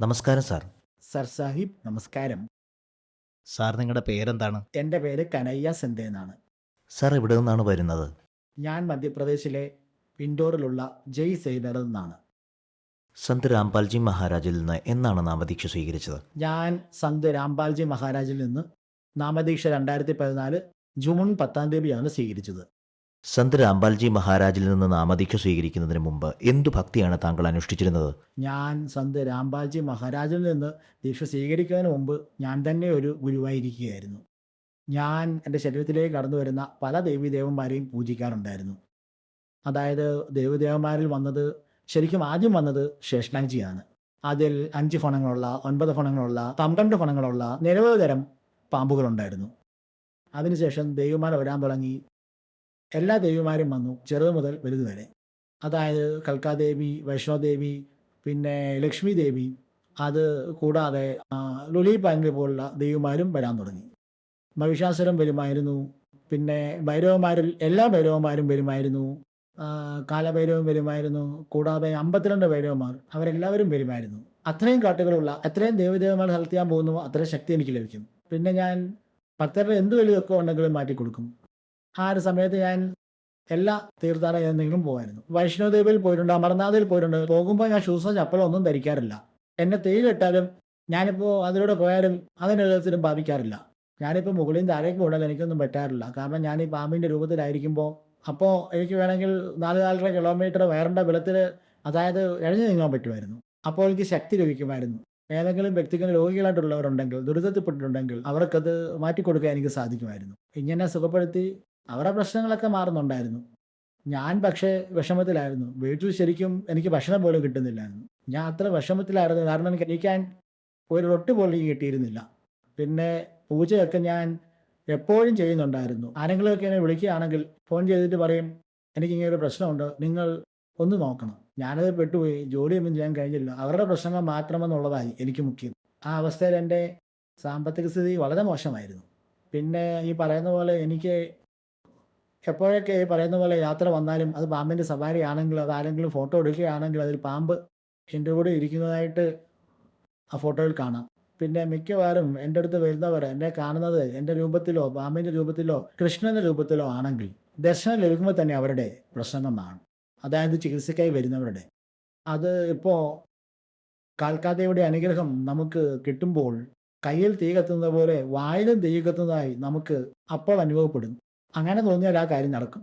നമസ്കാരം sir. Sir Sahib നമസ്കാരം. Sir നിങ്ങളുടെ പേരെന്താണ്? എന്റെ പേര് കനയ്യ സെന്തെ എന്നാണ്. സാർ ഇവിടെ നിന്നാണ് വരുന്നത്? ഞാൻ മധ്യപ്രദേശിലെ ഇൻഡോറിലുള്ള ജയ് സെയ്ലറിൽ നിന്നാണ്. സന്ത് രാംപാൽജി മഹാരാജിൽ നിന്ന് എന്നാണ് നാമദീക്ഷ സ്വീകരിച്ചത്? ഞാൻ സന്ത് രാംപാൽജി മഹാരാജിൽ നിന്ന് നാമദീക്ഷ രണ്ടായിരത്തി പതിനാല് ജൂൺ പത്താം തീയതിയാണ് സ്വീകരിച്ചത്. സന്ത് രാംപാൽജി മഹാരാജിൽ നിന്ന് നാമദീക്ഷ സ്വീകരിക്കുന്നതിന് മുമ്പ് എന്തു ഭക്തിയാണ് താങ്കൾ അനുഷ്ഠിച്ചിരുന്നത്? ഞാൻ സന്ത് രാംപാൽജി മഹാരാജിൽ നിന്ന് ദീക്ഷ സ്വീകരിക്കുന്നതിന് മുമ്പ് ഞാൻ തന്നെ ഒരു ഗുരുവായിരിക്കുകയായിരുന്നു. ഞാൻ എന്റെ ശരീരത്തിലേക്ക് കടന്നു വരുന്ന പല ദേവീദേവന്മാരെയും പൂജിക്കാറുണ്ടായിരുന്നു. അതായത് ദേവീദേവന്മാരിൽ വന്നത് ശരിക്കും ആദ്യം വന്നത് ശേഷനാങ്ജിയാണ് അതിൽ അഞ്ച് ഫണങ്ങളുള്ള ഒൻപത് ഫണങ്ങളുള്ള പന്ത്രണ്ട് ഫണങ്ങളുള്ള നിരവധി തരം പാമ്പുകളുണ്ടായിരുന്നു. അതിനുശേഷം ദേവിമാർ വരാൻ തുടങ്ങി. എല്ലാ ദേവിമാരും വന്നു ചെറുത് മുതൽ വലുത് വരെ. അതായത് കൽക്കാദേവി വൈഷ്ണോദേവി പിന്നെ ലക്ഷ്മി ദേവി അത് കൂടാതെ ലുലി പാങ്കി പോലുള്ള ദേവിമാരും വരാൻ തുടങ്ങി. മഹിഷാസുരം വരുമായിരുന്നു. പിന്നെ ഭൈരവന്മാരിൽ എല്ലാ ഭൈരവന്മാരും വരുമായിരുന്നു. കാലഭൈരവും വരുമായിരുന്നു. കൂടാതെ അമ്പത്തിരണ്ട് ഭൈരവന്മാർ അവരെല്ലാവരും വരുമായിരുന്നു. അത്രയും കാട്ടുകളുള്ള അത്രയും ദേവദേവന്മാർ ഹെൽത്ത് പോകുന്നു അത്രയും ശക്തി എനിക്ക് ലഭിക്കും പിന്നെ ഞാൻ ഭക്തരുടെ എന്ത് വലിയൊക്കെ ഉണ്ടെങ്കിലും മാറ്റി കൊടുക്കും ആ ഒരു സമയത്ത് ഞാൻ എല്ലാ തീർത്ഥാടന എന്തെങ്കിലും പോകുമായിരുന്നു വൈഷ്ണോദേവിയിൽ പോയിട്ടുണ്ട് അമർനാഥിൽ പോയിട്ടുണ്ട്. പോകുമ്പോൾ ഞാൻ ഷൂസോ ചപ്പലോ ഒന്നും ധരിക്കാറില്ല. എന്നെ തേയിലിട്ടാലും ഞാനിപ്പോൾ അതിലൂടെ പോയാലും അതിനെല്ലാത്തിനും ബാധിക്കാറില്ല ഞാനിപ്പോൾ മുകളിൽ നിന്ന് താഴേക്ക് എനിക്കൊന്നും പറ്റാറില്ല. കാരണം ഞാൻ ഈ പാമ്പിന്റെ രൂപത്തിലായിരിക്കുമ്പോൾ അപ്പോൾ എനിക്ക് വേണമെങ്കിൽ നാല് നാലര കിലോമീറ്റർ വയറിന്റെ ബലത്തിൽ അതായത് എഴഞ്ഞു നീങ്ങാൻ പറ്റുമായിരുന്നു. അപ്പോൾ എനിക്ക് ശക്തി ലഭിക്കുമായിരുന്നു. ഏതെങ്കിലും വ്യക്തികൾ രോഗികളായിട്ടുള്ളവരുണ്ടെങ്കിൽ ദുരിതത്തിൽപ്പെട്ടിട്ടുണ്ടെങ്കിൽ അവർക്കത് മാറ്റിക്കൊടുക്കാൻ എനിക്ക് സാധിക്കുമായിരുന്നു. ഇങ്ങനെ സുഖപ്പെടുത്തി അവരുടെ പ്രശ്നങ്ങളൊക്കെ മാറുന്നുണ്ടായിരുന്നു. ഞാൻ പക്ഷേ വിഷമത്തിലായിരുന്നു. വീട്ടിൽ ശരിക്കും എനിക്ക് ഭക്ഷണം പോലും കിട്ടുന്നില്ലായിരുന്നു. ഞാൻ അത്ര വിഷമത്തിലായിരുന്നു. കാരണം എനിക്ക് കഴിക്കാൻ ഒരു റൊട്ടി പോലും എനിക്ക് കിട്ടിയിരുന്നില്ല. പിന്നെ പൂജയൊക്കെ ഞാൻ എപ്പോഴും ചെയ്യുന്നുണ്ടായിരുന്നു. ആരെങ്കിലുമൊക്കെ എന്നെ വിളിക്കുകയാണെങ്കിൽ ഫോൺ ചെയ്തിട്ട് പറയും എനിക്കിങ്ങനെ ഒരു പ്രശ്നമുണ്ട്. നിങ്ങൾ ഒന്ന് നോക്കണം. ഞാനത് പെട്ടുപോയി. ജോലിയൊന്നും ചെയ്യാൻ കഴിഞ്ഞില്ല. അവരുടെ പ്രശ്നങ്ങൾ മാത്രമെന്നുള്ളതായി എനിക്ക് മുഖ്യം. ആ അവസ്ഥയിൽ എന്റെ സാമ്പത്തിക സ്ഥിതി വളരെ മോശമായിരുന്നു. പിന്നെ ഈ പറയുന്ന പോലെ എനിക്ക് എപ്പോഴൊക്കെ ഈ പറയുന്ന പോലെ യാത്ര വന്നാലും അത് പാമ്പിന്റെ സവാരി ആണെങ്കിൽ അത് ആരെങ്കിലും ഫോട്ടോ എടുക്കുകയാണെങ്കിൽ അതിൽ പാമ്പ് എന്റെ കൂടെ ഇരിക്കുന്നതായിട്ട് ആ ഫോട്ടോയിൽ കാണാം. പിന്നെ മിക്കവാറും എന്റെ അടുത്ത് വരുന്നവർ എന്നെ കാണുന്നത് എന്റെ രൂപത്തിലോ പാമ്പിന്റെ രൂപത്തിലോ കൃഷ്ണന്റെ രൂപത്തിലോ ആണെങ്കിൽ ദർശനം ലഭിക്കുമ്പോൾ തന്നെ അവരുടെ പ്രശ്നങ്ങളാണ് അതായത് ചികിത്സയ്ക്കായി വരുന്നവരുടെ. അത് ഇപ്പോൾ കാൽക്കാത്തയുടെ അനുഗ്രഹം നമുക്ക് കിട്ടുമ്പോൾ കയ്യിൽ തീ കത്തുന്നത് പോലെ വായിലും തീ കത്തുന്നതായി നമുക്ക് അപ്പോൾ അനുഭവപ്പെടും. അങ്ങനെ തോന്നിയാൽ ആ കാര്യം നടക്കും.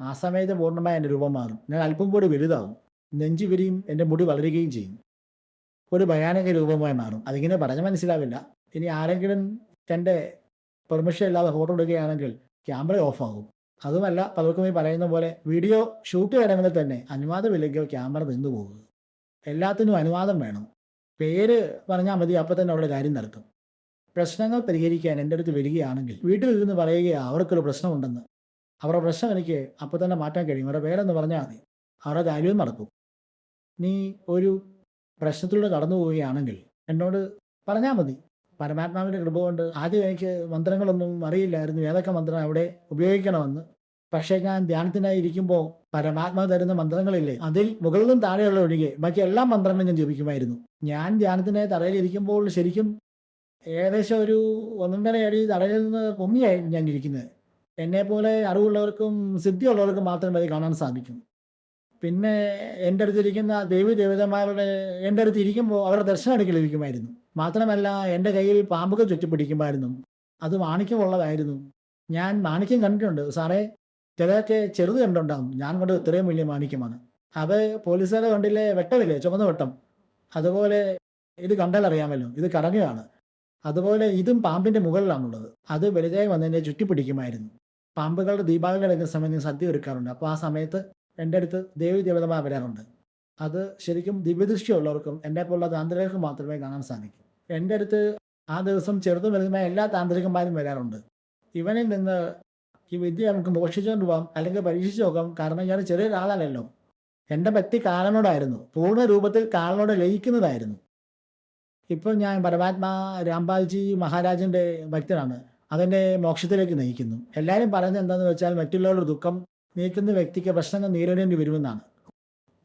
ആ സമയത്ത് പൂർണമായി എന്റെ രൂപം മാറും. ഞാൻ അല്പം കൂടി വലുതാവും. നെഞ്ചു വിരിയും എന്റെ മുടി വളരുകയും ചെയ്യും. ഒരു ഭയാനക രൂപമായി മാറും. അതിങ്ങനെ പറഞ്ഞ് മനസ്സിലാവില്ല. ഇനി ആരെങ്കിലും എന്റെ പെർമിഷൻ ഇല്ലാതെ ഫോട്ടോ എടുക്കുകയാണെങ്കിൽ ക്യാമറ ഓഫ് ആകും അതുമല്ല പലർക്കും ഈ പറയുന്ന പോലെ വീഡിയോ ഷൂട്ട് ചെയ്യണമെങ്കിൽ തന്നെ അനുവാദമില്ലെങ്കിൽ ക്യാമറ നിന്നു പോകും എല്ലാത്തിനും അനുവാദം വേണം. പേര് പറഞ്ഞാൽ മതി അപ്പം തന്നെ അവിടെ കാര്യം നടത്തും. പ്രശ്നങ്ങൾ പരിഹരിക്കാൻ എന്റെ അടുത്ത് വരികയാണെങ്കിൽ വീട്ടിൽ ഇരുന്ന് പറയുകയാണ് അവർക്കൊരു പ്രശ്നമുണ്ടെന്ന്. അവരുടെ പ്രശ്നം എനിക്ക് അപ്പോൾ തന്നെ മാറ്റാൻ കഴിയും. അവരുടെ പേരെന്ന് പറഞ്ഞാൽ മതി. അവരുടെ കാര്യവും നടക്കും. നീ ഒരു പ്രശ്നത്തിലൂടെ കടന്നു പോവുകയാണെങ്കിൽ എന്നോട് പറഞ്ഞാൽ മതി. പരമാത്മാവിന്റെ കൃപ കൊണ്ട് ആദ്യം എനിക്ക് മന്ത്രങ്ങളൊന്നും അറിയില്ലായിരുന്നു. ഏതൊക്കെ മന്ത്രം അവിടെ ഉപയോഗിക്കണമെന്ന്. പക്ഷേ ഞാൻ ധ്യാനത്തിനായി ഇരിക്കുമ്പോൾ പരമാത്മാവ് തരുന്ന മന്ത്രങ്ങളില്ലേ അതിൽ മുകളിലും താഴെയുള്ള ഒഴികെ ബാക്കി എല്ലാ മന്ത്രങ്ങളും ഞാൻ ജപിക്കുമായിരുന്നു. ഞാൻ ധ്യാനത്തിനായി തറയിലിരിക്കുമ്പോൾ ശരിക്കും ഏകദേശം ഒരു ഒന്നൊന്നര അടി തടയിൽ നിന്ന് പൊങ്ങിയായി ഞാൻ ഇരിക്കുന്നത്. എന്നെപ്പോലെ അറിവുള്ളവർക്കും സിദ്ധിയുള്ളവർക്കും മാത്രമേ അത് കാണാൻ സാധിക്കും. പിന്നെ എന്റെ അടുത്തിരിക്കുന്ന ദേവി ദേവതമാരുടെ എന്റെ അടുത്ത് ഇരിക്കുമ്പോൾ അവരുടെ ദർശനം എനിക്ക് ലഭിക്കുമായിരുന്നു. മാത്രമല്ല എന്റെ കയ്യിൽ പാമ്പുകൾ ചുറ്റിപ്പിടിക്കുമായിരുന്നു. അത് മാണിക്യമുള്ളതായിരുന്നു ഞാൻ മാണിക്യം കണ്ടിട്ടുണ്ട്. സാറേ ചിലതൊക്കെ ചെറുത് കണ്ടുണ്ടാകും ഞാൻ കൊണ്ട് ഇത്രയും വലിയ മാണിക്യമാണ്. അത് പോലീസുകാരെ കണ്ടില്ലേ? വെട്ടമില്ലേ ചുമന്ന വെട്ടം. അതുപോലെ ഇത് കണ്ടാൽ അറിയാമല്ലോ. ഇത് കറങ്ങുകയാണ്. അതുപോലെ ഇതും പാമ്പിന്റെ മുകളിലാണുള്ളത്. അത് വലുതായി വന്നതിനെ ചുറ്റിപ്പിടിക്കുമായിരുന്നു. പാമ്പുകളുടെ ദീപാവലി നടക്കുന്ന സമയത്ത് സദ്യ ഒരുക്കാറുണ്ട്. അപ്പോൾ ആ സമയത്ത് എന്റെ അടുത്ത് ദേവി ദേവതമാർ വരാറുണ്ട്. അത് ശരിക്കും ദിവ്യദൃഷ്ടിയുള്ളവർക്കും എന്നെ പോലുള്ള താന്ത്രികർക്കും മാത്രമേ കാണാൻ സാധിക്കൂ. എന്റെ അടുത്ത് ആ ദിവസം ചെറുതും വലുതുമായ എല്ലാ താന്ത്രികന്മാരും വരാറുണ്ട്. ഇവനിൽ നിന്ന് ഈ വിദ്യ നമുക്ക് മോഷിച്ചുകൊണ്ട് പോകാം അല്ലെങ്കിൽ പരീക്ഷിച്ചു നോക്കാം. കാരണം ഞാൻ ചെറിയൊരാളല്ലല്ലോ. എന്റെ ഭക്തി കാലനോടായിരുന്നു. പൂർണ രൂപത്തിൽ കാലനോട് ലയിക്കുന്നതായിരുന്നു. ഇപ്പോൾ ഞാൻ പരമാത്മാ രാംപാൽജി മഹാരാജന്റെ ഭക്തനാണ്. അതെന്നെ മോക്ഷത്തിലേക്ക് നയിക്കുന്നു. എല്ലാവരും പറയുന്നത് എന്താണെന്ന് വെച്ചാൽ മറ്റുള്ളവരുടെ ദുഃഖം നീക്കുന്ന വ്യക്തിക്ക് പ്രശ്നങ്ങൾ നേരിടേണ്ടി വരുമെന്നാണ്.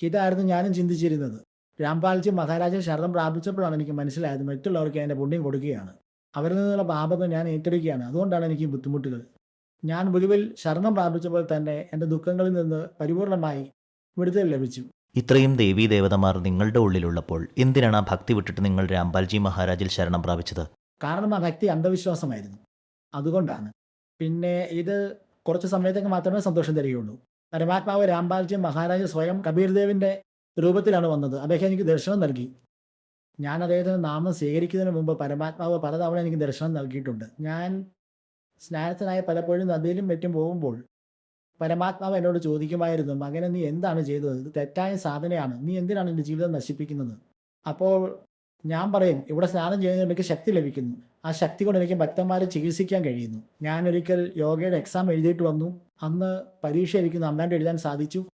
ഇതായിരുന്നു ഞാനും ചിന്തിച്ചിരുന്നത്. രാംപാൽജി മഹാരാജൻ ശരണം പ്രാപിച്ചപ്പോഴാണ് എനിക്ക് മനസ്സിലായത് മറ്റുള്ളവർക്ക് എന്റെ പുണ്യം കൊടുക്കുകയാണ്. അവരിൽ നിന്നുള്ള പാപത്തെ ഞാൻ ഏറ്റെടുക്കുകയാണ്. അതുകൊണ്ടാണ് എനിക്ക് ബുദ്ധിമുട്ടുകൾ. ഞാൻ ഒടുവിൽ ശരണം പ്രാപിച്ചപ്പോൾ തന്നെ എന്റെ ദുഃഖങ്ങളിൽ നിന്ന് പരിപൂർണമായി വിടുതൽ ലഭിച്ചു. ഇത്രയും ദേവീദേവതമാർ നിങ്ങളുടെ ഉള്ളിലുള്ളപ്പോൾ എന്തിനാണ് ആ ഭക്തി വിട്ടിട്ട് നിങ്ങൾ രാംപാൽജി മഹാരാജിൽ ശരണം പ്രാപിച്ചത്? കാരണം ആ ഭക്തി അന്ധവിശ്വാസമായിരുന്നു. അതുകൊണ്ടാണ്. പിന്നെ ഇത് കുറച്ച് സമയത്തേക്ക് മാത്രമേ സന്തോഷം തരികയുള്ളൂ. പരമാത്മാവ് രാംപാൽജി മഹാരാജ് സ്വയം കബീർദേവിന്റെ രൂപത്തിലാണ് വന്നത്. അദ്ദേഹം എനിക്ക് ദർശനം നൽകി. ഞാൻ അദ്ദേഹത്തിന് നാമം സ്വീകരിക്കുന്നതിന് മുമ്പ് പരമാത്മാവ് പലതവണ എനിക്ക് ദർശനം നൽകിയിട്ടുണ്ട്. ഞാൻ സ്നാനത്തിനായി പലപ്പോഴും നദിയിലും മറ്റും പോകുമ്പോൾ പരമാത്മാവ് എന്നോട് ചോദിക്കുമായിരുന്നു മകനെ നീ എന്താണ് ചെയ്തത്? ഇത് തെറ്റായ സാധനയാണ്. നീ എന്തിനാണ് എന്റെ ജീവിതം നശിപ്പിക്കുന്നത്? അപ്പോൾ ഞാൻ പറയും ഇവിടെ സ്നാനം ചെയ്യുന്നതിന് എനിക്ക് ശക്തി ലഭിക്കുന്നു. ആ ശക്തി കൊണ്ട് എനിക്ക് ഭക്തന്മാരെ ചികിത്സിക്കാൻ കഴിയുന്നു. ഞാൻ ഒരിക്കൽ യോഗയുടെ എക്സാം എഴുതിയിട്ട് വന്നു. അന്ന് പരീക്ഷ എനിക്ക് നന്നായിട്ട് എഴുതാൻ സാധിച്ചു.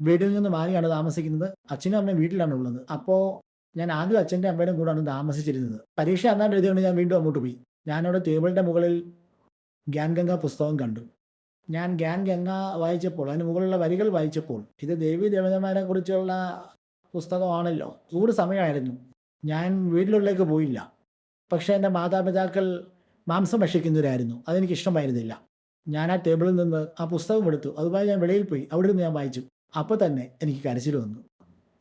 വീട്ടിൽ നിന്ന് മാറിയാണ് താമസിക്കുന്നത്. അച്ഛനും അമ്മയും വീട്ടിലാണ് ഉള്ളത്. അപ്പോൾ ഞാൻ ആദ്യം അച്ഛന്റെ അമ്മയുടെ കൂടെയാണ് താമസിച്ചിരുന്നത്. പരീക്ഷ നന്നായിട്ട് എഴുതിയുകൊണ്ട് ഞാൻ വീണ്ടും അങ്ങോട്ട് പോയി. ഞാനവിടെ ടേബിളിന്റെ മുകളിൽ ഗ്യാൻ ഗംഗ പുസ്തകം കണ്ടു. ഞാൻ ഗ്യാൻ ഗംഗ വായിച്ചപ്പോൾ അതിന് മുകളിലുള്ള വരികൾ വായിച്ചപ്പോൾ ഇത് ദേവി ദേവതമാരെ കുറിച്ചുള്ള പുസ്തകമാണല്ലോ. ഒരു സമയമായിരുന്നു. ഞാൻ വീട്ടിലുള്ളിലേക്ക് പോയില്ല. പക്ഷേ എന്റെ മാതാപിതാക്കൾ മാംസം ഭക്ഷിക്കുന്നവരായിരുന്നു. അതെനിക്ക് ഇഷ്ടമായിരുന്നില്ല. ഞാൻ ആ ടേബിളിൽ നിന്ന് ആ പുസ്തകം എടുത്തു. അതുപോലെ ഞാൻ വെളിയിൽ പോയി. അവിടെ നിന്ന് ഞാൻ വായിച്ചു. അപ്പോൾ തന്നെ എനിക്ക് കരച്ചിൽ വന്നു.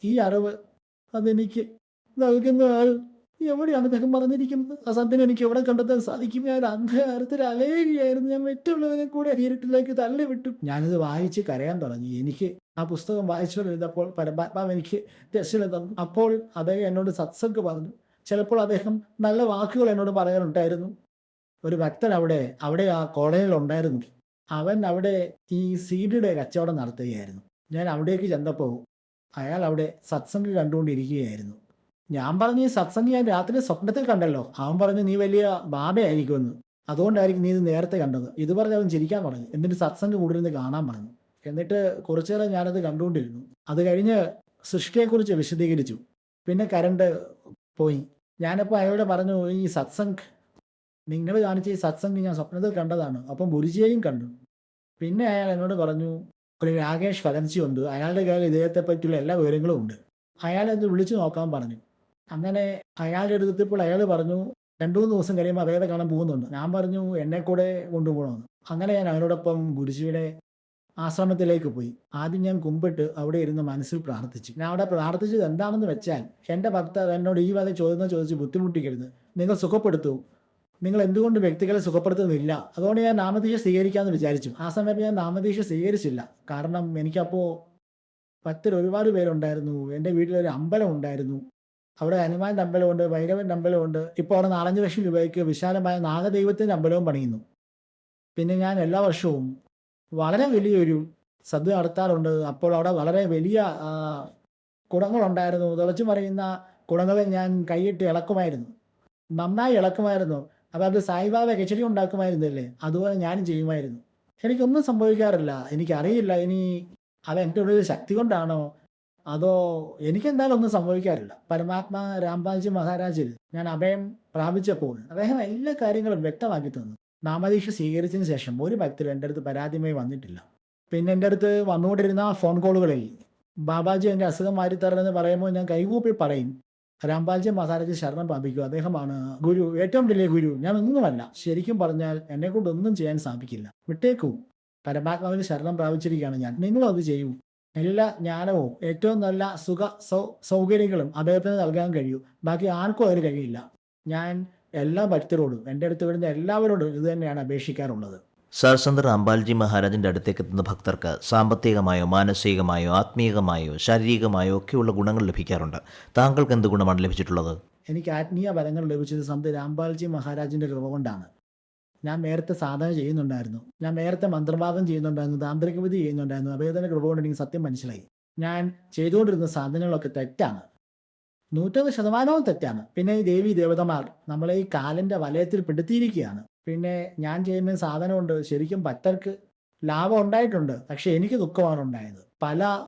ഈ അറിവ് അതെനിക്ക് നൽകുന്ന എവിടെയാണ് അദ്ദേഹം പറഞ്ഞിരിക്കുന്നത് ആ സത്യം എനിക്ക് എവിടെ കണ്ടെത്താൻ സാധിക്കും? ഞാൻ അന്ധകാരത്തിൽ അലയുകയായിരുന്നു. ഞാൻ മറ്റുള്ളവരെ കൂടെ ഇരുട്ടിലേക്ക് തള്ളി വിട്ടു ഞാനിത് വായിച്ച് കരയാൻ തുടങ്ങി. എനിക്ക് ആ പുസ്തകം വായിച്ചുകൊണ്ടിരുന്നപ്പോൾ പരമാത്മാവ് എനിക്ക് രക്ഷ തന്നു. അപ്പോൾ അദ്ദേഹം എന്നോട് സത്സംഗ് പറഞ്ഞു. ചിലപ്പോൾ അദ്ദേഹം നല്ല വാക്കുകൾ എന്നോട് പറയാനുണ്ടായിരുന്നു ഒരു ഭക്തൻ അവിടെ അവിടെ ആ കോളേജിൽ ഉണ്ടായിരുന്നു അവൻ അവിടെ ഈ സീഡിയുടെ കച്ചവടം നടത്തുകയായിരുന്നു. ഞാൻ അവിടേക്ക് ചെന്നപ്പോൾ അയാൾ അവിടെ സത്സംഗ് കണ്ടുകൊണ്ടിരിക്കുകയായിരുന്നു. ഞാൻ പറഞ്ഞു ഈ സത്സംഗ് ഞാൻ രാത്രി സ്വപ്നത്തിൽ കണ്ടല്ലോ. അവൻ പറഞ്ഞു നീ വലിയ ബാബയായിരിക്കുമെന്ന്. അതുകൊണ്ടായിരിക്കും നീ ഇത് നേരത്തെ കണ്ടത്. ഇത് പറഞ്ഞ് അവൻ ചിരിക്കാൻ പറഞ്ഞു. എന്നിട്ട് സത്സംഗ് കൂടുതലിന്ന് കാണാൻ പറഞ്ഞു. എന്നിട്ട് കുറച്ചു നേരം ഞാനത് കണ്ടുകൊണ്ടിരുന്നു. അത് കഴിഞ്ഞ് സൃഷ്ടിയെക്കുറിച്ച് വിശദീകരിച്ചു. പിന്നെ കരണ്ട് പോയി. ഞാനപ്പോൾ അയാളോട് പറഞ്ഞു ഈ സത്സംഗ് നിങ്ങൾ കാണിച്ച ഈ സത്സംഗ് ഞാൻ സ്വപ്നത്തിൽ കണ്ടതാണ്. അപ്പം ഗുരുജിയെയും കണ്ടു. പിന്നെ അയാൾ എന്നോട് പറഞ്ഞു ഒരു രാകേഷ് ഫലൻസി ഉണ്ട് അയാളുടെ കയ്യിൽ ഇദ്ദേഹത്തെ പറ്റിയുള്ള എല്ലാ വിവരങ്ങളും ഉണ്ട്. അയാളെന്ന് വിളിച്ചു നോക്കാൻ പറഞ്ഞു. അങ്ങനെ അയാളുടെ എടുത്തപ്പോൾ അയാൾ പറഞ്ഞു രണ്ടു മൂന്ന് ദിവസം കഴിയുമ്പോൾ അദ്ദേഹത്തെ കാണാൻ പോകുന്നുണ്ട്. ഞാൻ പറഞ്ഞു എന്നെ കൂടെ കൊണ്ടുപോകണമെന്ന്. അങ്ങനെ ഞാൻ അവരോടൊപ്പം ഗുരുജിയുടെ ആശ്രമത്തിലേക്ക് പോയി. ആദ്യം ഞാൻ കുമ്പിട്ട് അവിടെ ഇരുന്ന് മനസ്സിൽ പ്രാർത്ഥിച്ചു. ഞാൻ അവിടെ പ്രാർത്ഥിച്ചത് എന്താണെന്ന് വെച്ചാൽ എന്റെ ഭക്തർ എന്നോട് ഈ വക ചോദ്യം ചോദിച്ച് ബുദ്ധിമുട്ടിക്കരുത്. നിങ്ങൾ സുഖപ്പെടുത്തൂ. നിങ്ങൾ എന്തുകൊണ്ട് വ്യക്തികളെ സുഖപ്പെടുത്തുന്നില്ല? അതുകൊണ്ട് ഞാൻ നാമദീക്ഷ സ്വീകരിക്കാമെന്ന് വിചാരിച്ചു. ആ സമയത്ത് ഞാൻ നാമദീക്ഷ സ്വീകരിച്ചില്ല. കാരണം എനിക്കപ്പോൾ ഭക്തർ ഒരുപാട് പേരുണ്ടായിരുന്നു. എന്റെ വീട്ടിലൊരു അമ്പലം ഉണ്ടായിരുന്നു. അവിടെ ഹനുമാന്റെ അമ്പലമുണ്ട് ഭൈരവന്റെ അമ്പലമുണ്ട് ഇപ്പോൾ അവിടെ നാലഞ്ച് ലക്ഷം രൂപയ്ക്ക് വിശാലമായ നാഗദൈവത്തിന്റെ അമ്പലവും പണിയുന്നു. പിന്നെ ഞാൻ എല്ലാ വർഷവും വളരെ വലിയൊരു സദ്യ നടത്താറുണ്ട്. അപ്പോൾ അവിടെ വളരെ വലിയ കുടങ്ങളുണ്ടായിരുന്നു. തിളച്ചു മറിയുന്ന കുടങ്ങളെ ഞാൻ കൈയിട്ട് ഇളക്കുമായിരുന്നു. നന്നായി ഇളക്കുമായിരുന്നു. അതായത് സായിബാബ കിച്ചടി ഉണ്ടാക്കുമായിരുന്നില്ലേ അതുപോലെ ഞാനും ചെയ്യുമായിരുന്നു. എനിക്കൊന്നും സംഭവിക്കാറില്ല. എനിക്കറിയില്ല. ഇനി അത് എന്റെ ഉള്ളിൽ ശക്തി കൊണ്ടാണോ? അതോ എനിക്കെന്തായാലും ഒന്നും സംഭവിക്കാറില്ല. പരമാത്മാ രാംപാൽജി മഹാരാജിൽ ഞാൻ അഭയം പ്രാപിച്ചപ്പോൾ അദ്ദേഹം എല്ലാ കാര്യങ്ങളും വ്യക്തമാക്കി തന്നു. നാമദീക്ഷ സ്വീകരിച്ചതിന് ശേഷം ഒരു ഭക്തരും എന്റെ അടുത്ത് പരാതിയുമായി വന്നിട്ടില്ല. പിന്നെ എന്റെ അടുത്ത് വന്നുകൊണ്ടിരുന്ന ഫോൺ കോളുകളിൽ ബാബാജി എന്റെ അസുഖം മാറ്റിത്തരണമെന്ന് പറയുമ്പോൾ ഞാൻ കൈകൂപ്പി പറയും. രാംപാൽജി മഹാരാജ് ശരണം പ്രാപിക്കുക അദ്ദേഹമാണ് ഗുരു. ഏറ്റവും വലിയ ഗുരു. ഞാൻ ഒന്നുമല്ല. ശരിക്കും പറഞ്ഞാൽ എന്നെ ഒന്നും ചെയ്യാൻ സാധിക്കില്ല. വിട്ടേക്കൂ. പരമാത്മാവിന് ശരണം പ്രാപിച്ചിരിക്കുകയാണ് ഞാൻ. നിങ്ങളും അത് ചെയ്യൂ. എല്ലാ ജ്ഞാനവും ഏറ്റവും നല്ല സുഖ സൗ സൗകര്യങ്ങളും അദ്ദേഹത്തിന് നൽകാൻ കഴിയൂ. ബാക്കി ആർക്കും അതിന് കഴിയില്ല. ഞാൻ എല്ലാ ഭക്തരോടും എന്റെ അടുത്ത് വരുന്ന എല്ലാവരോടും ഇത് തന്നെയാണ് അപേക്ഷിക്കാറുള്ളത്. സർസന്ദർ അംബാൽജി മഹാരാജിന്റെ അടുത്തേക്ക് എത്തുന്ന ഭക്തർക്ക് സാമ്പത്തികമായോ മാനസികമായോ ആത്മീയമായോ ശാരീരികമായോ ഒക്കെയുള്ള ഗുണങ്ങൾ ലഭിക്കാറുണ്ട്. താങ്കൾക്ക് എന്ത് ഗുണമാണ് ലഭിച്ചിട്ടുള്ളത്? എനിക്ക് ആത്മീയ ബലങ്ങൾ ലഭിച്ചത് സന്ത് രാംബാൽജി മഹാരാജിന്റെ കൃപ കൊണ്ടാണ്. ഞാൻ നേരത്തെ സാധന ചെയ്യുന്നുണ്ടായിരുന്നു. ഞാൻ നേരത്തെ മന്ത്രവാദം ചെയ്യുന്നുണ്ടായിരുന്നു. താന്ത്രിക വിധി ചെയ്യുന്നുണ്ടായിരുന്നു. അഭേദന കൃപ കൊണ്ട് എനിക്ക് സത്യം മനസ്സിലായി. ഞാൻ ചെയ്തുകൊണ്ടിരുന്ന സാധനങ്ങളൊക്കെ തെറ്റാണ്. നൂറ്റൊന്ന് ശതമാനവും തെറ്റാണ്. പിന്നെ ഈ ദേവി ദേവതമാർ നമ്മളെ ഈ കാലിന്റെ വലയത്തിൽ പെടുത്തിയിരിക്കുകയാണ്. പിന്നെ ഞാൻ ചെയ്യുന്ന സാധനം കൊണ്ട് ശരിക്കും ഭക്തർക്ക് ലാഭം ഉണ്ടായിട്ടുണ്ട്. പക്ഷെ എനിക്ക് ദുഃഖമാണ് ഉണ്ടായത്. പല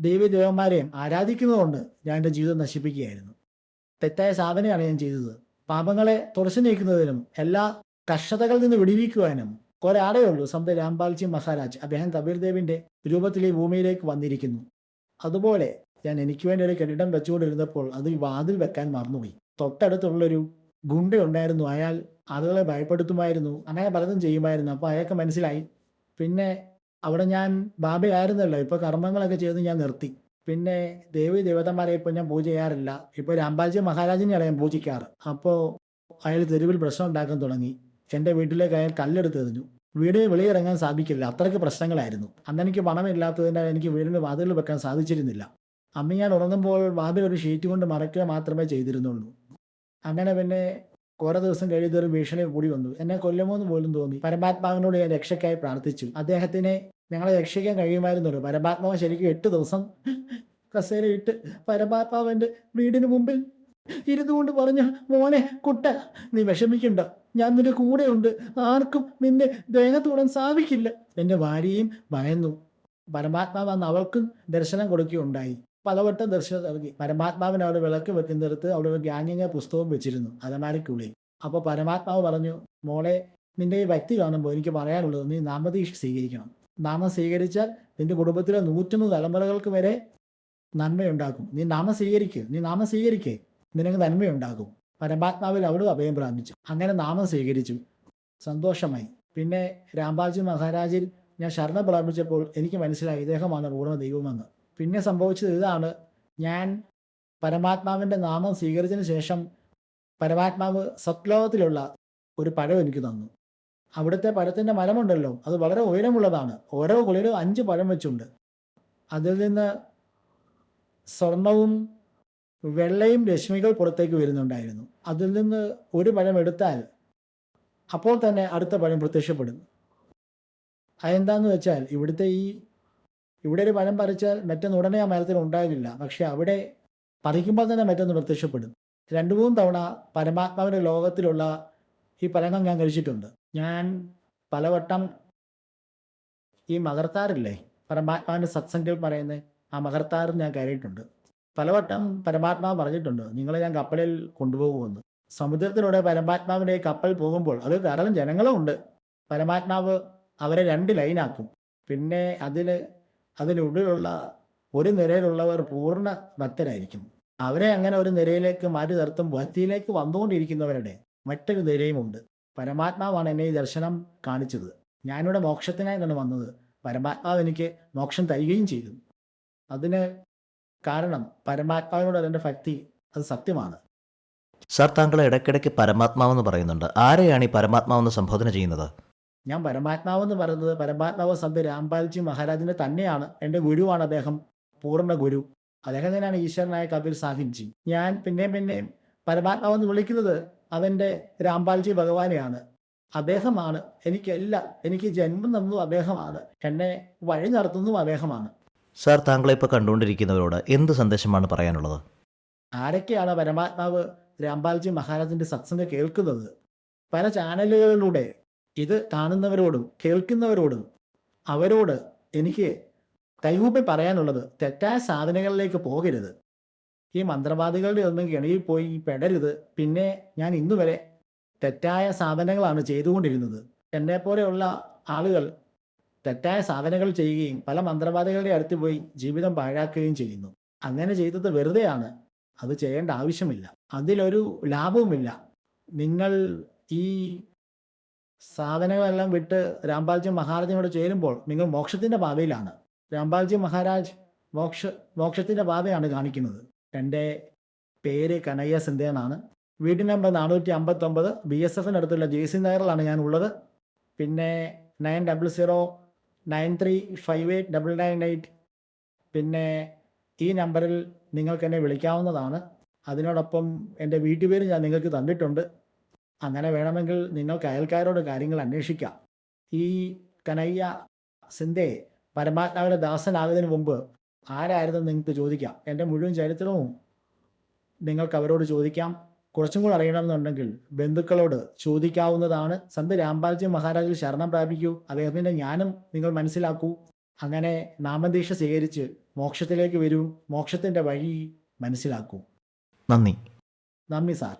ദേവി ദേവന്മാരെയും ആരാധിക്കുന്നതുകൊണ്ട് ഞാൻ എന്റെ ജീവിതം നശിപ്പിക്കുകയായിരുന്നു. തെറ്റായ സാധനയാണ് ഞാൻ ചെയ്തത്. പാപങ്ങളെ തുറച്ചു നീക്കുന്നതിനും എല്ലാ കഷ്ടതകളിൽ നിന്ന് വിടിവിക്കുവാനും ഒരാളേ ഉള്ളൂ സന്ത് രാംപാൽജി മഹാരാജ് അദ്ദേഹം കബീർ ദേവിന്റെ രൂപത്തിൽ ഈ ഭൂമിയിലേക്ക് വന്നിരിക്കുന്നു. അതുപോലെ ഞാൻ എനിക്ക് വേണ്ടി ഒരു കെട്ടിടം വെച്ചുകൊണ്ടിരുന്നപ്പോൾ അത് വാതിൽ വെക്കാൻ മറന്നുപോയി. തൊട്ടടുത്തുള്ളൊരു ഗുണ്ട ഉണ്ടായിരുന്നു അയാൾ ആളുകളെ ഭയപ്പെടുത്തുമായിരുന്നു. അങ്ങനെ പലതും ചെയ്യുമായിരുന്നു. അപ്പോൾ അയാൾക്ക് മനസ്സിലായി. പിന്നെ അവിടെ ഞാൻ ബാബയായിരുന്നല്ലോ. ഇപ്പോൾ കർമ്മങ്ങളൊക്കെ ചെയ്ത് ഞാൻ നിർത്തി. പിന്നെ ദേവി ദേവതന്മാരെ ഇപ്പോൾ ഞാൻ പൂജ ചെയ്യാറില്ല. ഇപ്പോൾ രാംബാജി മഹാരാജിനെയാണ് ഞാൻ പൂജിക്കാറ്. അപ്പോൾ അയാൾ തെരുവിൽ പ്രശ്നം ഉണ്ടാക്കാൻ തുടങ്ങി. എന്റെ വീട്ടിലേക്ക് അയാൾ കല്ലെടുത്ത് എറിഞ്ഞു. വീട് വെളിയിറങ്ങാൻ സാധിക്കില്ല. അത്രയ്ക്ക് പ്രശ്നങ്ങളായിരുന്നു. അന്ന് എനിക്ക് പണമില്ലാത്തതിനാൽ എനിക്ക് വീടിന് വാതിൽ വെക്കാൻ സാധിച്ചിരുന്നില്ല. അമ്മ ഞാൻ ഉറങ്ങുമ്പോൾ വാതിൽ ഒരു ഷീറ്റ് കൊണ്ട് മറയ്ക്കുക മാത്രമേ ചെയ്തിരുന്നുള്ളൂ. അങ്ങനെ പിന്നെ കുറേ ദിവസം കഴിയുന്ന ഒരു ഭീഷണി കൂടി വന്നു. എന്നെ കൊല്ലുമോന്ന് പോലും തോന്നി. പരമാത്മാവിനോട് ഞാൻ രക്ഷയ്ക്കായി പ്രാർത്ഥിച്ചു. അദ്ദേഹത്തിനെ ഞങ്ങളെ രക്ഷിക്കാൻ കഴിയുമായിരുന്നുള്ളൂ പരമാത്മാവ് ശരിക്കും എട്ട് ദിവസം കസേരയിട്ട് പരമാത്മാവിന്റെ വീടിന് മുമ്പിൽ ഇരുന്നുകൊണ്ട് പറഞ്ഞു മോനെ കുട്ട നീ വിഷമിക്കണ്ട. ഞാൻ നിന്റെ കൂടെയുണ്ട്. ആർക്കും നിന്നെ ദേഹത്തോടാൻ സാധിക്കില്ല. എന്റെ ഭാര്യയും ഭയന്നു. പരമാത്മാവ് അന്ന് അവൾക്കും ദർശനം കൊടുക്കുകയുണ്ടായി. പലവട്ടം ദർശനം നൽകി. പരമാത്മാവിന് അവിടെ വിളക്ക് വെക്കുന്നിടത്ത് അവിടെ ഒരു ഗ്യാങ്ങിങ്ങ പുസ്തകവും വെച്ചിരുന്നു. അലമാരയ്ക്കുള്ളിൽ അപ്പോൾ പരമാത്മാവ് പറഞ്ഞു മോളെ നിന്റെ ഈ വ്യക്തി കാണുമ്പോൾ എനിക്ക് പറയാനുള്ളത് നീ നാമതീക്ഷ സ്വീകരിക്കണം. നാമം സ്വീകരിച്ചാൽ നിന്റെ കുടുംബത്തിലെ നൂറ്റമ്പത് തലമുറകൾക്ക് വരെ നന്മയുണ്ടാക്കും നീ നാമം സ്വീകരിക്കുക നീ നാമം സ്വീകരിക്കേ. നിനക്ക് നന്മയുണ്ടാകും. പരമാത്മാവിൽ അവളും അഭയം പ്രാപിച്ചു. അങ്ങനെ നാമം സ്വീകരിച്ചു. സന്തോഷമായി. പിന്നെ രാംബാജി മഹാരാജിൽ ഞാൻ ശരണം പ്രാപിച്ചപ്പോൾ എനിക്ക് മനസ്സിലായി ഇദ്ദേഹമാണ് പൂർണ ദൈവമെന്ന്. പിന്നെ സംഭവിച്ചത് ഇതാണ്. ഞാൻ പരമാത്മാവിന്റെ നാമം സ്വീകരിച്ചതിന് ശേഷം പരമാത്മാവ് സത്ലോകത്തിലുള്ള ഒരു പഴം എനിക്ക് തന്നു. അവിടുത്തെ പഴത്തിന്റെ മരമുണ്ടല്ലോ. അത് വളരെ ഉയരമുള്ളതാണ്. ഓരോ കുളിയിലും അഞ്ച് പഴം വെച്ചുണ്ട്. അതിൽ നിന്ന് സ്വർണവും വെള്ളയും രശ്മികൾ പുറത്തേക്ക് വരുന്നുണ്ടായിരുന്നു. അതിൽ നിന്ന് ഒരു പഴം എടുത്താൽ അപ്പോൾ തന്നെ അടുത്ത പഴം പ്രത്യക്ഷപ്പെടും അതെന്താന്ന് വെച്ചാൽ ഇവിടുത്തെ ഈ ഇവിടെ ഒരു പഴം പറിച്ചാൽ മറ്റൊന്ന് ഉടനെ ആ മരത്തിൽ ഉണ്ടാകില്ല. പക്ഷെ അവിടെ പറിക്കുമ്പോൾ തന്നെ മറ്റൊന്ന് പ്രത്യക്ഷപ്പെടും രണ്ടു മൂന്ന് തവണ പരമാത്മാവിന്റെ ലോകത്തിലുള്ള ഈ പഴങ്ങൾ ഞാൻ കഴിച്ചിട്ടുണ്ട്. ഞാൻ പലവട്ടം ഈ മകർത്താറില്ലേ പരമാത്മാവിന്റെ സത്സംഗം പറയുന്നത് ആ മകർത്താറിൽ ഞാൻ കയറിയിട്ടുണ്ട്. പലവട്ടം പരമാത്മാവ് പറഞ്ഞിട്ടുണ്ട് നിങ്ങളെ ഞാൻ കപ്പലിൽ കൊണ്ടുപോകുമെന്ന്. സമുദ്രത്തിലൂടെ പരമാത്മാവിന്റെ കപ്പൽ പോകുമ്പോൾ അത് ധാരാളം ജനങ്ങളും ഉണ്ട്. പരമാത്മാവ് അവരെ രണ്ട് ലൈനാക്കും. പിന്നെ അതിൽ അതിനുള്ളിലുള്ള ഒരു നിരയിലുള്ളവർ പൂർണ ഭക്തരായിരിക്കും. അവരെ അങ്ങനെ ഒരു നിരയിലേക്ക് മാറ്റി നിർത്തും ഭക്തിയിലേക്ക് വന്നുകൊണ്ടിരിക്കുന്നവരുടെ മറ്റൊരു നിരയുമുണ്ട് പരമാത്മാവാണ് എന്നെ ഈ ദർശനം കാണിച്ചത്. ഞാനിവിടെ മോക്ഷത്തിനായിട്ടാണ് വന്നത്. പരമാത്മാവ് എനിക്ക് മോക്ഷം തരികയും ചെയ്തു. അതിന് കാരണം പരമാത്മാവിനോട് എന്റെ ഭക്തി അത് സത്യമാണ്. സാർ താങ്കൾ ഇടയ്ക്കിടയ്ക്ക് പരമാത്മാവെന്ന് പറയുന്നുണ്ട്. ആരെയാണ് ഈ പരമാത്മാവെന്ന് സംബോധന ചെയ്യുന്നത്? ഞാൻ പരമാത്മാവെന്ന് പറയുന്നത് പരമാത്മാവ് സന്ത് രാംപാൽജി മഹാരാജിനെ തന്നെയാണ്. എന്റെ ഗുരുവാണ് അദ്ദേഹം പൂർണ ഗുരു. അദ്ദേഹം തന്നെയാണ് ഈശ്വരനായ കബീർ സാഹിബ്ജി. ഞാൻ പിന്നെയും പിന്നെയും പരമാത്മാവെന്ന് വിളിക്കുന്നത് അതെന്റെ രാംപാൽജി ഭഗവാനെയാണ്. അദ്ദേഹമാണ്. എനിക്കെല്ലാം എനിക്ക് ജന്മം തന്നതും അദ്ദേഹമാണ്. എന്നെ വഴി നടത്തുന്നതും അദ്ദേഹമാണ്. സാർ താങ്കളെ ഇപ്പോൾ കണ്ടുകൊണ്ടിരിക്കുന്നവരോട് എന്ത് സന്ദേശമാണ് പറയാനുള്ളത്? ആരൊക്കെയാണ് പരമാത്മാവ് രാംപാൽജി മഹാരാജിന്റെ സത്സംഗം കേൾക്കുന്നത്? പല ചാനലുകളിലൂടെ ഇത് കാണുന്നവരോടും കേൾക്കുന്നവരോടും അവരോട് എനിക്ക് കൈകൂപ്പി പറയാനുള്ളത് തെറ്റായ സാധനങ്ങളിലേക്ക് പോകരുത്. ഈ മന്ത്രവാദികളുടെ ഒന്നും കിണയിൽ പോയി പെടരുത്. പിന്നെ ഞാൻ ഇന്നുവരെ തെറ്റായ സാധനങ്ങളാണ് ചെയ്തുകൊണ്ടിരുന്നത്. എന്നെ പോലെയുള്ള ആളുകൾ തെറ്റായ സാധനങ്ങൾ ചെയ്യുകയും പല മന്ത്രവാദികളുടെ അടുത്ത് പോയി ജീവിതം പാഴാക്കുകയും ചെയ്യുന്നു. അങ്ങനെ ചെയ്തത് വെറുതെയാണ്. അത് ചെയ്യേണ്ട ആവശ്യമില്ല. അതിലൊരു ലാഭവുമില്ല. നിങ്ങൾ ഈ സാധനങ്ങളെല്ലാം വിട്ട് രാംപാൽജി മഹാരാജിനോട് ചേരുമ്പോൾ നിങ്ങൾ മോക്ഷത്തിന്റെ പാതയിലാണ്. രാംപാൽജി മഹാരാജ് മോക്ഷ മോക്ഷത്തിന്റെ പാതയാണ് കാണിക്കുന്നത്. എന്റെ പേര് കനയ്യ സിന്ധ എന്നാണ് വീട് നമ്പർ നാനൂറ്റി അമ്പത്തൊമ്പത് ബി എസ് എഫിനടുത്തുള്ള ജെ സി നഗറിലാണ് ഞാൻ ഉള്ളത് പിന്നെ nine double zero nine three five eight double nine eight. പിന്നെ ഈ നമ്പറിൽ നിങ്ങൾക്ക് എന്നെ വിളിക്കാവുന്നതാണ്. അതിനോടൊപ്പം എന്റെ വീട്ടുപേര് ഞാൻ നിങ്ങൾക്ക് തന്നിട്ടുണ്ട്. അങ്ങനെ വേണമെങ്കിൽ നിങ്ങൾക്ക് അയൽക്കാരോട് കാര്യങ്ങൾ അന്വേഷിക്കാം. ഈ കനയ്യ സിന്ധയെ പരമാത്മാവിന്റെ ദാസനാകുന്നതിന് മുമ്പ് ആരായിരുന്നു നിങ്ങൾക്ക് ചോദിക്കാം. എന്റെ മുഴുവൻ ചരിത്രവും നിങ്ങൾക്ക് അവരോട് ചോദിക്കാം. കുറച്ചും കൂടി അറിയണമെന്നുണ്ടെങ്കിൽ ബന്ധുക്കളോട് ചോദിക്കാവുന്നതാണ്. സന്ത് രാംപാൽജി മഹാരാജിൽ ശരണം പ്രാപിക്കൂ. അദ്ദേഹത്തിന്റെ ജ്ഞാനം നിങ്ങൾ മനസ്സിലാക്കൂ. അങ്ങനെ നാമദീക്ഷ സ്വീകരിച്ച് മോക്ഷത്തിലേക്ക് വരൂ. മോക്ഷത്തിന്റെ വഴി മനസ്സിലാക്കൂ. നന്ദി. നന്ദി സാർ.